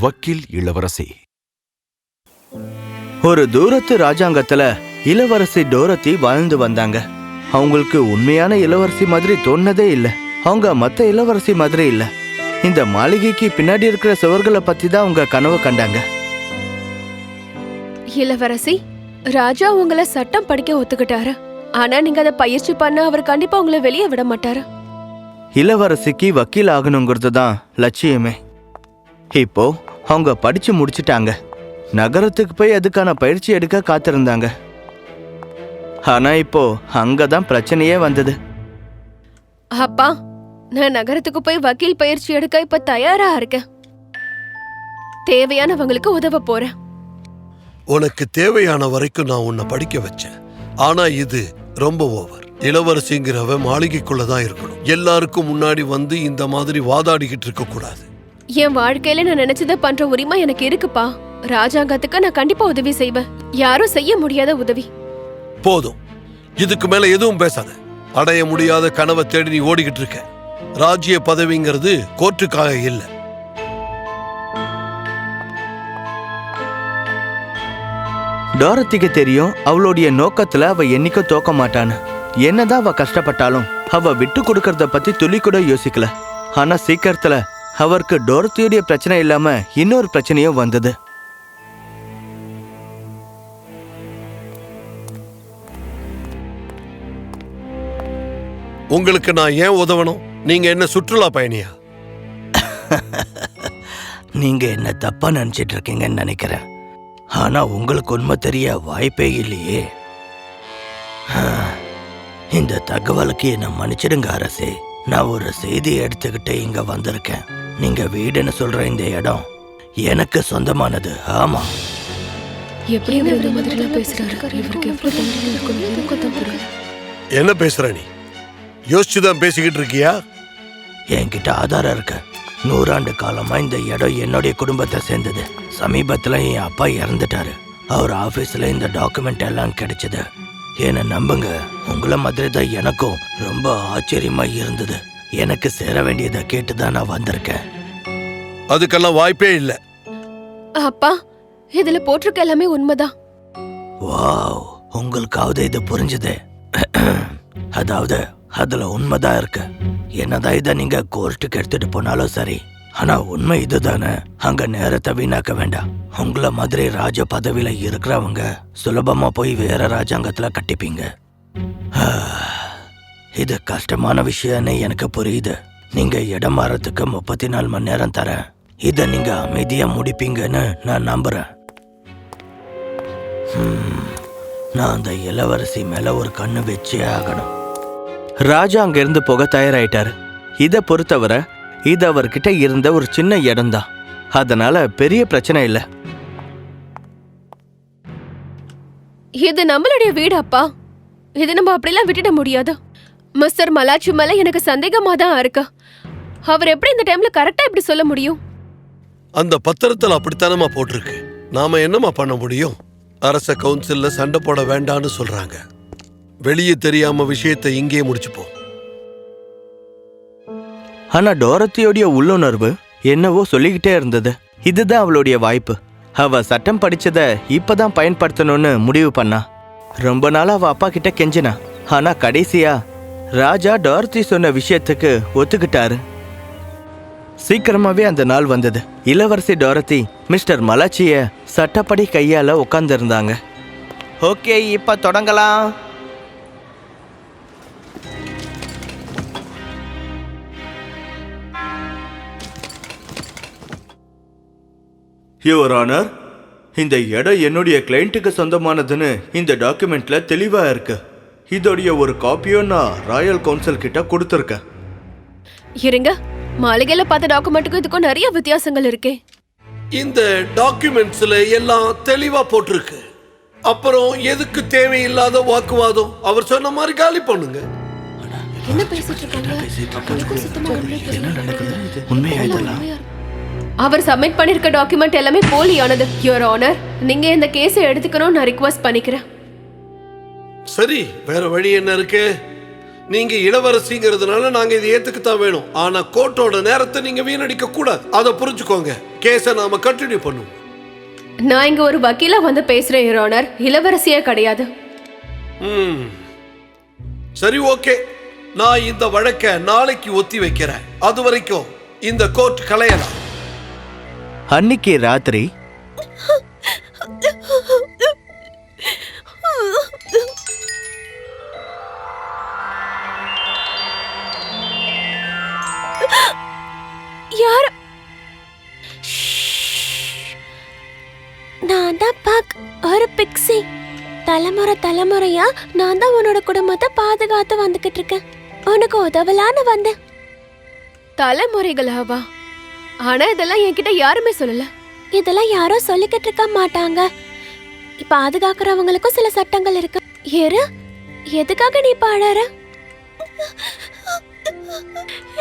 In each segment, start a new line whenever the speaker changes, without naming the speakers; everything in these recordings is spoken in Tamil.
வக்கீல் இளவரசி.
ஒரு தூரத்து ராஜாங்கத்துல இளவரசி டோரத்தி வாழ்ந்து வந்தாங்க. அவங்களுக்கு உண்மையான இளவரசி மாதிரி தோணதே இல்ல. அவங்க மத்த இளவரசி மாதிரி இல்லை. இந்த மாளிகைக்கு பின்னாடி இருக்கிற சுவர்களை பத்தி தான் அவங்க கனவு கண்டாங்க.
இளவரசி ராஜா உங்களை சட்டம் படிக்க ஒத்துக்கிட்டாரு. ஆனா நீங்க அதை பயிற்சி பண்ண அவர் கண்டிப்பா உங்களை வெளியே விட மாட்டாரு.
இளவரசிக்கு வக்கீல் ஆகணுங்கிறது தான் லட்சியமே. இப்போ அவங்க படிச்சு முடிச்சிட்டாங்க. நகரத்துக்கு போய் அதுக்கான பயிற்சி எடுக்க காத்திருந்தாங்க. ஆனா இப்போ அங்கதான் பிரச்சனையே வந்தது.
அப்பா நான் நகரத்துக்கு போய் வக்கீல் பயிற்சி எடுக்க இப்ப தயாரா இருக்கேன். தேவையானவங்களுக்கு உதவ போறேன்.
உனக்கு தேவையான வரைக்கும் நான் உன்னை படிக்க வச்சேன். ஆனா இது ரொம்ப ஓவர் இளவரசிங்கிறவ மாளிகைக்குள்ள தான் இருக்கணும். எல்லாருக்கும் முன்னாடி வந்து இந்த மாதிரி வாதாடிக்கிட்டு இருக்க கூடாது.
என் வாழ்க்கையில நான் நினைச்சதை பண்ற உரிமை எனக்கு இருக்குப்பா. ராஜாங்கத்துக்கு நான் கண்டிப்பா உதவி செய்வேன். யாரும் செய்ய முடியாத உதவி.
போதும். இதுக்கு மேல எதுவும் பேசாத. அடைய முடியாத கனவை தேடி நீ ஓடிக்கிட்டு இருக்க. ராஜ்ய பதவிங்கிறது கோர்ட்டுக்காக இல்ல.
டோரத்திக்கு தெரியும் அவளுடைய நோக்கத்துல அவ என்னைக்கும் தோக்க மாட்டான்னு. என்னதான் அவ கஷ்டப்பட்டாலும் அவ விட்டு கொடுக்கறத பத்தி துளி கூட யோசிக்கல. ஆனா சீக்கிரத்துல அவருக்கு டோரத்தியுடைய பிரச்சனை இல்லாம இன்னொரு பிரச்சனையும் வந்தது.
உங்களுக்கு நான் ஏன் உதவணும்? நீங்க என்ன சுற்றுலா பயணியா?
நீங்க என்ன தப்பா நினைச்சிட்டு இருக்கீங்கன்னு நினைக்கிறேன். ஆனா உங்களுக்கு உண்மை தெரிய வாய்ப்பே இல்லையே. இந்த தகவலுக்கு என்ன மன்னிச்சிடுங்க அரசே. நான் ஒரு செய்தியை எடுத்துக்கிட்டு இங்க வந்திருக்கேன். நீங்க வீடுன்னு சொல்ற இந்த இடம் எனக்கு சொந்தமானது. ஆமா.
என்ன பேசுற நீ? யோசிச்சுதான் பேசிக்கிட்டு இருக்கியா?
என்கிட்ட ஆதாரம் இருக்கு. நூறாண்டு காலமா இந்த இடம் என்னுடைய குடும்பத்தை சேர்ந்தது. சமீபத்துல என் அப்பா இறந்துட்டாரு. அவர் ஆபீஸ்ல இந்த டாக்குமெண்ட் எல்லாம் கிடைச்சது. என்ன நம்புங்க. உங்களை மாதிரி தான் எனக்கும் ரொம்ப ஆச்சரியமா இருந்தது. எனக்கு சேர வேண்டியதை கேட்டு தான் நான் வந்திருக்கேன்.
அதுக்கெல்லாம் வாய்ப்பே இல்ல.
அப்பா இதுல போட்டிருக்க எல்லாமே உண்மைதான்.
வாவ் உங்களுக்காவது இது புரிஞ்சுது. அதாவது அதுல உண்மைதான் இருக்கு. என்னதான் இதை நீங்க கோர்ட்டுக்கு எடுத்துட்டு போனாலும் சரி. ஆனா உண்மை இதுதானே? அங்க நேரத்தை வீணாக்க வேண்டாம். உங்கள மாதிரி ராஜ பதவியில இருக்கிறவங்க சுலபமா போய் வேற ராஜாங்கத்துல கட்டிப்பீங்க. இது கஷ்டமான விஷயம்னு எனக்கு புரியுது. நீங்க இடம் மாறத்துக்கு முப்பத்தி நாலு மணி நேரம் தரேன். இதை நீங்க அமைதியா முடிப்பீங்கன்னு நான் நம்புறேன். நான் அந்த இளவரசி மேல ஒரு கண்ணு வச்சே ஆகணும். ராஜா அங்கிருந்து போக தயாராயிட்டாரு. இதை பொறுத்தவரை இது அவர்கிட்ட இருந்த ஒரு சின்ன இடம்தான் அதனால பெரிய பிரச்சனை இல்ல.
இது நம்மளுடைய வீடு அப்பா இது நம்ம அப்படிலாம் விட்டுட முடியாது. மிஸ்டர் மலாச்சி மேல எனக்கு சந்தேகமா தான் இருக்கு. அவர் எப்படி இந்த டைம்ல கரெக்டா இப்படி சொல்ல முடியும்?
அந்த பத்திரத்துல அப்படித்தானமா போட்டிருக்கு. நாம என்னமா பண்ண முடியும்? அரச கவுன்சில்ல சண்டை போட வேண்டான்னு சொல்றாங்க. வெளியே தெரியாம விஷயத்தை இங்கேயே முடிச்சுப்போம்.
ஆனா டோரத்தியோடைய உள்ளுணர்வு என்னவோ சொல்லிக்கிட்டே இருந்தது. இதுதான் அவளுடைய வாய்ப்பு. அவ சட்டம் படிச்சத இப்பதான் பயன்படுத்தணும்னு முடிவு பண்ணா. ரொம்ப நாளாக அவ அப்பா கிட்ட கெஞ்சினா. ஆனா கடைசியா ராஜா டோரத்தி சொன்ன விஷயத்துக்கு ஒத்துக்கிட்டாரு. சீக்கிரமாவே அந்த நாள் வந்தது. இளவரசி டோரத்தி மிஸ்டர் மலாச்சிய சட்டப்படி கையால உட்காந்துருந்தாங்க ஓகே இப்ப தொடங்கலாம். யுவர் ஆனர் இந்த இடம் என்னுடைய கிளைண்ட்டுக்கு சொந்தமானதுன்னு இந்த டாக்குமெண்ட்ல தெளிவா இருக்கு. இதோடைய ஒரு காப்பியும் நான் ராயல் கவுன்சில் கிட்ட கொடுத்துருக்கேன்.
இருங்க மாளிகையில பார்த்த டாக்குமெண்ட்டுக்கும் இதுக்கும் நிறைய வித்தியாசங்கள் இருக்கே.
இந்த டாக்குமெண்ட்ஸ்ல எல்லாம் தெளிவா போட்டிருக்கு. அப்புறம் எதுக்கு தேவையில்லாத வாக்குவாதம்? அவர் சொன்ன மாதிரி காலி பண்ணுங்க.
என்ன பேசிட்டு இருக்காங்க?
உண்மையா இதெல்லாம்?
அவர் சப்மிட் பண்ணிருக்க டாக்குமெண்ட் எல்லாமே போலியானது யுவர் ஆனர் நீங்க இந்த கேஸை எடுத்துக்கணும்னு நான் ரிக்வஸ்ட் பண்ணிக்கிறேன்.
சரி வேற வழி என்ன இருக்கு? நீங்க இளவரசிங்கிறதுனால நாங்க இதை ஏத்துக்கத்தான் வேணும். ஆனா கோர்ட்டோட நேரத்தை நீங்க வீணடிக்க கூடாது. அதை புரிஞ்சுக்கோங்க. கேஸை நாம கண்டினியூ பண்ணுவோம்.
நான் இங்க ஒரு வக்கீலா வந்து பேசுறேன் யுரோனர் இளவரசியே கிடையாது.
ம். சரி ஓகே. நான் இந்த வழக்கை நாளைக்கு ஒத்தி வைக்கிறேன். அது வரைக்கும் இந்த கோர்ட் கலையலாம்
அன்னைக்கு ராத்திரி
யார்? நான் தான் பாக் ஒரு பிக்ஸி. தலைமுறை தலைமுறையா நான் தான் உன்னோட குடும்பத்தை பாதுகாத்து வந்துகிட்டு இருக்கேன். உனக்கு உதவலான்னு வந்தேன். தலைமுறைகளாவா? ஆனா இதெல்லாம் என்கிட்ட யாருமே சொல்லல. இதெல்லாம் யாரும் சொல்லிக்கிட்டு இருக்க மாட்டாங்க. பாதுகாக்கிறவங்களுக்கும் சில சட்டங்கள் இருக்கு. ஏறு எதுக்காக நீ பாடாற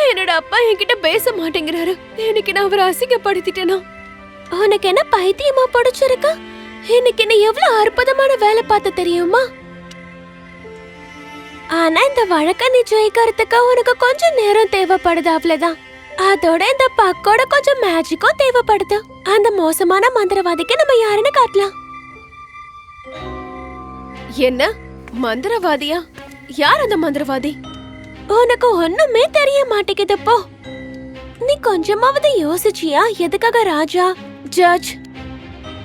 என்னோட அப்பா என்கிட்ட பேச மாட்டேங்கிறாரு. எனக்கு நான் அவரை அசிங்கப்படுத்திட்டேனா? உனக்கு என்ன பைத்தியமா பிடிச்சிருக்கா? இன்னைக்கு நீ எவ்வளவு அற்புதமான வேலை பார்த்த தெரியுமா? ஆனா இந்த வழக்க நீ ஜெயிக்கிறதுக்கு உனக்கு கொஞ்சம் நேரம் தேவைப்படுது அவ்வளவுதான். அதோட இந்த பக்கோட கொஞ்சம் மேஜிக்கும் தேவைப்படுது. அந்த மோசமான மந்திரவாதிக்கு நம்ம யாருன்னு காட்டலாம். என்ன? மந்திரவாதியா? யார் அந்த மந்திரவாதி? உனக்கு ஒண்ணுமே தெரிய மாட்டேங்குது போ. நீ கொஞ்சமாவது யோசிச்சியா? எதுக்காக ராஜா? ஜட்ஜ்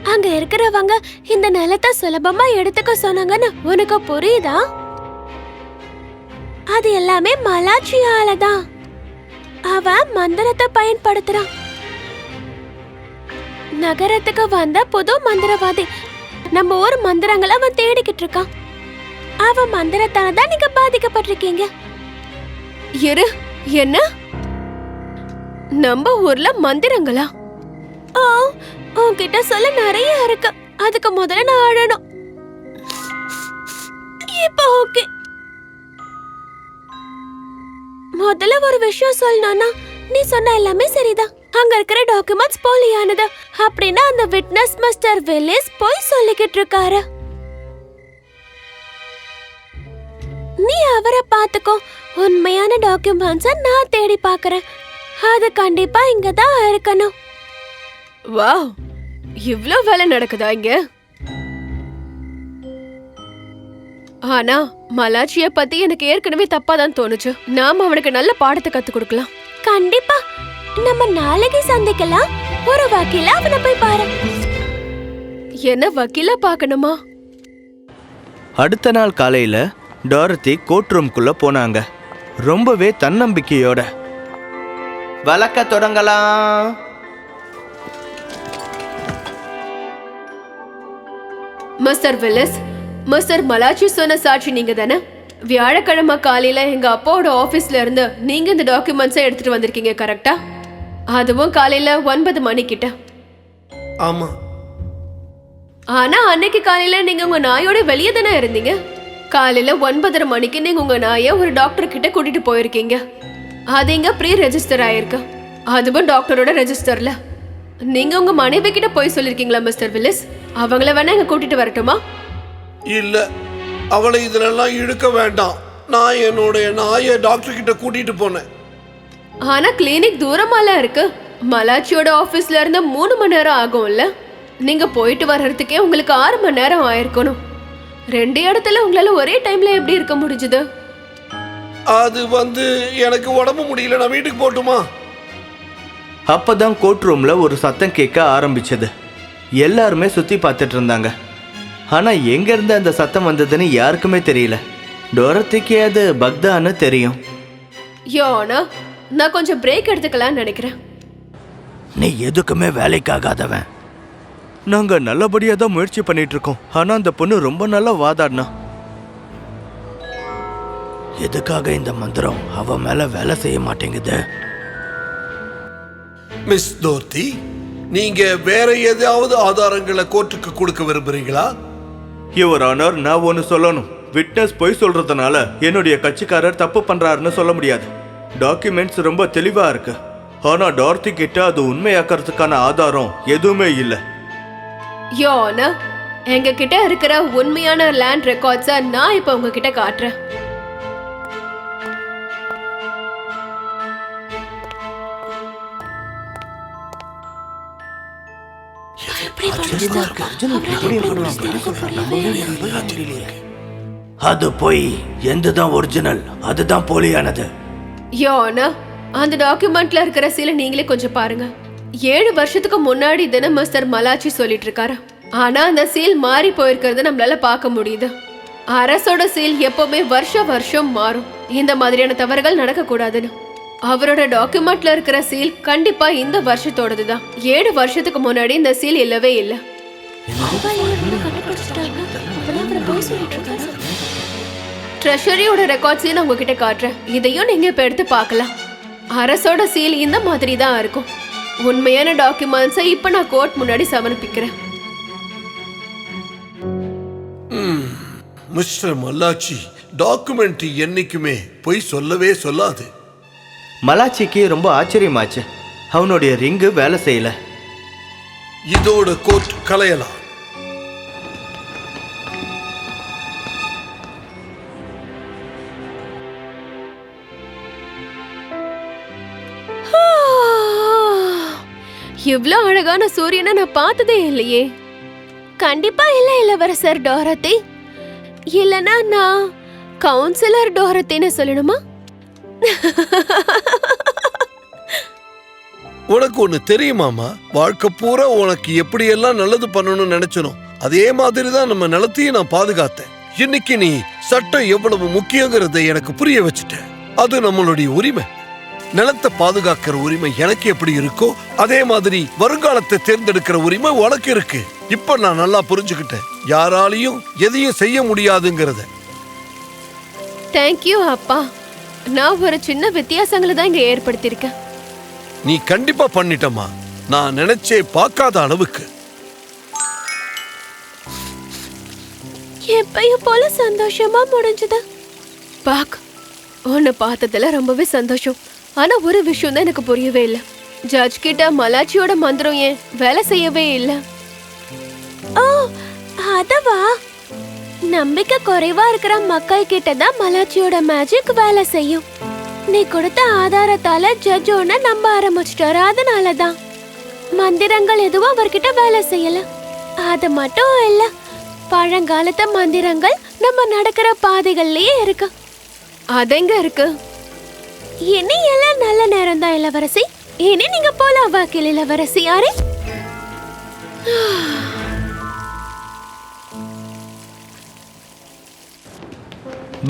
அங்க இருக்கிறவங்க இந்த நிலத்தை சுலபமா எடுத்துக்க சொன்னாங்கன்னு உனக்கு புரியுதா? அது எல்லாமே மலாச்சியால தான். அவன் மந்திரத்தை பயன்படுத்துறான் நகரத்துக்கு வந்த புது மந்திரவாதி நம்ம ஊர் மந்திரங்களை அவன் தேடிக்கிட்டு இருக்கான். அவன் மந்திரத்தால தான் நீங்க பாதிக்கப்பட்டிருக்கீங்க. இரு என்ன? நம்ம ஊர்ல மந்திரங்களா? ஓ உன்கிட்ட சொல்ல நிறைய இருக்கு. அதுக்கு முதல்ல நான் அழணும். இப்போ ஓகே. முதல்ல ஒரு விஷயம் சொல்லணும்னா நீ சொன்ன எல்லாமே சரிதான். அங்க இருக்கிற டாக்குமெண்ட்ஸ் போலியானது. அப்படின்னா அந்த விட்னஸ் மிஸ்டர் வில்லிஸ் போய் சொல்லிக்கிட்டு இருக்காரு. நீ அவரை பார்த்துக்கோ. உண்மையான டாக்குமெண்ட்ஸை நான் தேடி பார்க்குறேன். அது கண்டிப்பா இங்க தான் இருக்கணும். வாவ் இவ்ளோ வேலை நடக்குதா இங்க? ஆனா மலாச்சிய பத்தி எனக்கு ஏற்கனவே தப்பா தான் தோணுச்சு. நாம அவனுக்கு நல்ல பாடத்தை கத்து கொடுக்கலாம். கண்டிப்பா. நம்ம நாளைக்கு சந்திக்கலாம். ஒரு வக்கீல அவனை போய் பாரு. என்ன வக்கீல பார்க்கணுமா?
அடுத்த நாள் காலையில டாரத்தி கோர்ட் ரூம்குள்ள போனாங்க. ரொம்பவே தன்னம்பிக்கையோட. வழக்க தொடங்கலாம்.
மிஸ்டர் வில்லிஸ் மிஸ்டர் மலாச்சி சொன்ன சாட்சி நீங்க தானே? வியாழக்கிழமை காலையில எங்க அப்பாவோட ஆபீஸ்ல இருந்து நீங்க இந்த டாக்குமெண்ட்ஸை எடுத்துட்டு வந்திருக்கீங்க கரெக்டா அதுவும் காலையில ஒன்பது மணிக்கிட்ட.
ஆமா.
ஆனா அன்னைக்கு காலையில நீங்க உங்க நாயோட வெளியே தானே இருந்தீங்க? காலையில ஒன்பதரை மணிக்கு நீங்க உங்க நாயை ஒரு டாக்டர் கிட்ட கூட்டிட்டு போயிருக்கீங்க. அது இங்க ப்ரீ ரெஜிஸ்டர் ஆயிருக்கு. அதுவும் டாக்டரோட ரெஜிஸ்டர்ல நீங்க உங்க மனைவி கிட்ட போய் சொல்லிருக்கீங்களா மிஸ்டர் வில்லிஸ்? அவங்கள வேணா இங்க கூட்டிட்டு வரட்டுமா?
இல்ல அவளை இதுலெல்லாம் இழுக்க வேண்டாம். நான் என்னுடைய நாயை டாக்டர் கிட்ட கூட்டிட்டு போனேன்.
ஆனா கிளினிக் தூரமால இருக்கு. மலாச்சியோட ஆபீஸ்ல இருந்து மூணு மணி நேரம் ஆகும்ல? நீங்க போயிட்டு வர்றதுக்கே உங்களுக்கு ஆறு மணி நேரம் ஆயிருக்கணும். ரெண்டு இடத்துல உங்களால ஒரே டைம்ல எப்படி இருக்க முடிஞ்சது?
அது வந்து எனக்கு உடம்பு முடியல நான் வீட்டுக்கு போட்டுமா?
அப்பதான் கோர்ட் ரூம்ல ஒரு சத்தம் கேட்க ஆரம்பிச்சது. எல்லாருமே சுத்தி பார்த்துட்டு இருந்தாங்க. ஆனா எங்க இருந்து அந்த சத்தம் வந்ததுன்னு யாருக்குமே தெரியல. டோரத்திக்கு அது பக்தான்னு தெரியும்.
யோனா நான் கொஞ்சம் பிரேக் எடுத்துக்கலாம்னு நினைக்கிறேன்.
நீ எதுக்குமே வேலைக்காகாதவன். நாங்க நல்லபடியா தான் முயற்சி பண்ணிட்டு இருக்கோம் ஆனா அந்த பொண்ணு ரொம்ப நல்லா வாதாடினா. எதுக்காக இந்த மந்திரம்? அவ மேல வேலை செய்ய மாட்டேங்குது.
மிஸ் தோர்த்தி நீங்க வேற ஏதாவது ஆதாரங்களை கோர்ட்டுக்கு கொடுக்க விரும்புறீங்களா?
யுவர் ஆனர் நான் ஒன்று சொல்லணும். விட்னஸ் பொய் சொல்றதுனால என்னுடைய கட்சிக்காரர் தப்பு பண்றாருன்னு சொல்ல முடியாது. டாக்குமெண்ட்ஸ் ரொம்ப தெளிவா இருக்கு. ஆனா டார்த்தி கிட்ட அது உண்மையாக்கிறதுக்கான ஆதாரம் எதுவுமே இல்லை.
யோனா எங்க கிட்ட இருக்கிற உண்மையான லேண்ட் ரெக்கார்ட்ஸை நான் இப்போ உங்ககிட்ட காட்டுறேன்.
அது போய் எந்ததான் ஒரிஜினல் அதுதான் போலியானது.
யோனா அந்த டாக்குமெண்ட்ல இருக்கிற சீலை நீங்களே கொஞ்சம் பாருங்க. ஏழு வருஷத்துக்கு முன்னாடி தானே மிஸ்டர் மலாச்சி சொல்லிட்டு இருக்காரு ஆனா அந்த சீல் மாறி போயிருக்கிறது நம்மளால பார்க்க முடியுது. அரசோட சீல் எப்பவுமே வருஷ வருஷம் மாறும். இந்த மாதிரியான தவறுகள் நடக்க கூடாதுன்னு அவரோட டாக்குமெண்ட்ல இருக்கிற சீல் கண்டிப்பா இந்த வருஷத்தோடது தான் ஏழு வருஷத்துக்கு முன்னாடி இந்த சீல் இல்லவே இல்லை. ட்ரெஷரியோட ரெக்கார்ட்ஸையும் நான் உங்ககிட்ட காட்டுறேன். இதையும் நீங்க இப்ப எடுத்து பார்க்கலாம். அரசோட சீல் இந்த மாதிரி தான் இருக்கும். உண்மையான டாக்குமெண்ட்ஸை இப்ப நான் கோர்ட் முன்னாடி சமர்ப்பிக்கிறேன்.
மிஸ்டர் மல்லாச்சி டாக்குமெண்ட் என்னைக்குமே பொய் சொல்லவே சொல்லாது.
மலாச்சிக்கு ரொம்ப ஆச்சரியமாச்சு. அவனுடைய ரிங்கு வேலை செய்யல.
இதோட கோர்ட் கலையலாம்
இவ்ளோ அழகான சூரியனை நான் பார்த்ததே இல்லையே. கண்டிப்பா இல்ல இளவரசர் டோரத்தி. இல்லனா நான் கவுன்சிலர் டோரத்தின்னு சொல்லணுமா?
உனக்கு ஒன்று தெரியுமாமா வாழ்க்கை பூரா உனக்கு எப்படியெல்லாம் நல்லது பண்ணணும்னு நினைச்சனும் அதே மாதிரி தான் நம்ம நிலத்தையும் நான் பாதுகாத்தேன். இன்னைக்கு நீ சட்டம் எவ்வளவு முக்கியங்கிறதை எனக்கு புரிய வச்சுட்ட. அது நம்மளுடைய உரிமை. நிலத்தை பாதுகாக்கிற உரிமை எனக்கு எப்படி இருக்கோ அதே மாதிரி வருங்காலத்தை தேர்ந்தெடுக்கிற உரிமை உனக்கு இருக்கு. இப்ப நான் நல்லா புரிஞ்சுக்கிட்டேன். யாராலையும் எதையும் செய்ய முடியாதுங்கிறத.
தேங்க்யூ அப்பா. நான் ஒரு சின்ன வித்தியாசங்களை தான் இங்க ஏற்படுத்தியிருக்கேன்.
நீ கண்டிப்பா பண்ணிட்டமா நான் நினைச்சே பார்க்காத அளவுக்கு.
எப்பயும் போல சந்தோஷமா முடிஞ்சது. பாக் உன்னை பார்த்ததுல ரொம்பவே சந்தோஷம். ஆனா ஒரு விஷயம் தான் எனக்கு புரியவே இல்லை. ஜட்ஜ் கிட்ட மலாச்சியோட மந்திரம் ஏன் வேலை செய்யவே இல்லை? ஓ அதவா? நம்பிக்கை குறைவா இருக்கிற மக்கள் கிட்ட தான் மலாச்சியோட மேஜிக் வேலை செய்யும். நீ கொடுத்த ஆதாரத்தால ஜட்ஜ் உன்னை நம்ப ஆரம்பிச்சிட்டாரு. அதனாலதான் மந்திரங்கள் எதுவும் அவர்கிட்ட வேலை செய்யல. அது மட்டும் இல்ல பழங்காலத்து மந்திரங்கள் நம்ம நடக்கிற பாதைகள்லயே இருக்கு. அதெங்க இருக்கு? இனி எல்லாம் நல்ல நேரம் தான் இளவரசி. இனி நீங்க போலாம் வாக்கில் இளவரசி. யாரே?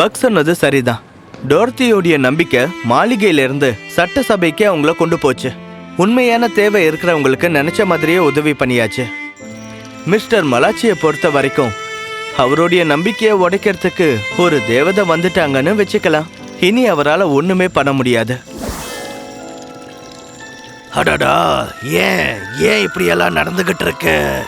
பக் சொன்னது சரிதான். டோர்த்தியோடைய நம்பிக்கை மாளிகையிலிருந்து சட்டசபைக்கு அவங்கள கொண்டு போச்சு. உண்மையான தேவை இருக்கிறவங்களுக்கு நினைச்ச மாதிரியே உதவி பண்ணியாச்சு. மிஸ்டர் மலாச்சியை பொறுத்த வரைக்கும் அவருடைய நம்பிக்கையை உடைக்கிறதுக்கு ஒரு தேவதை வந்துட்டாங்கன்னு வச்சுக்கலாம். இனி அவரால் ஒன்றுமே பண்ண முடியாது.
அடடா ஏன் ஏன் இப்படியெல்லாம் நடந்துகிட்டு இருக்கு?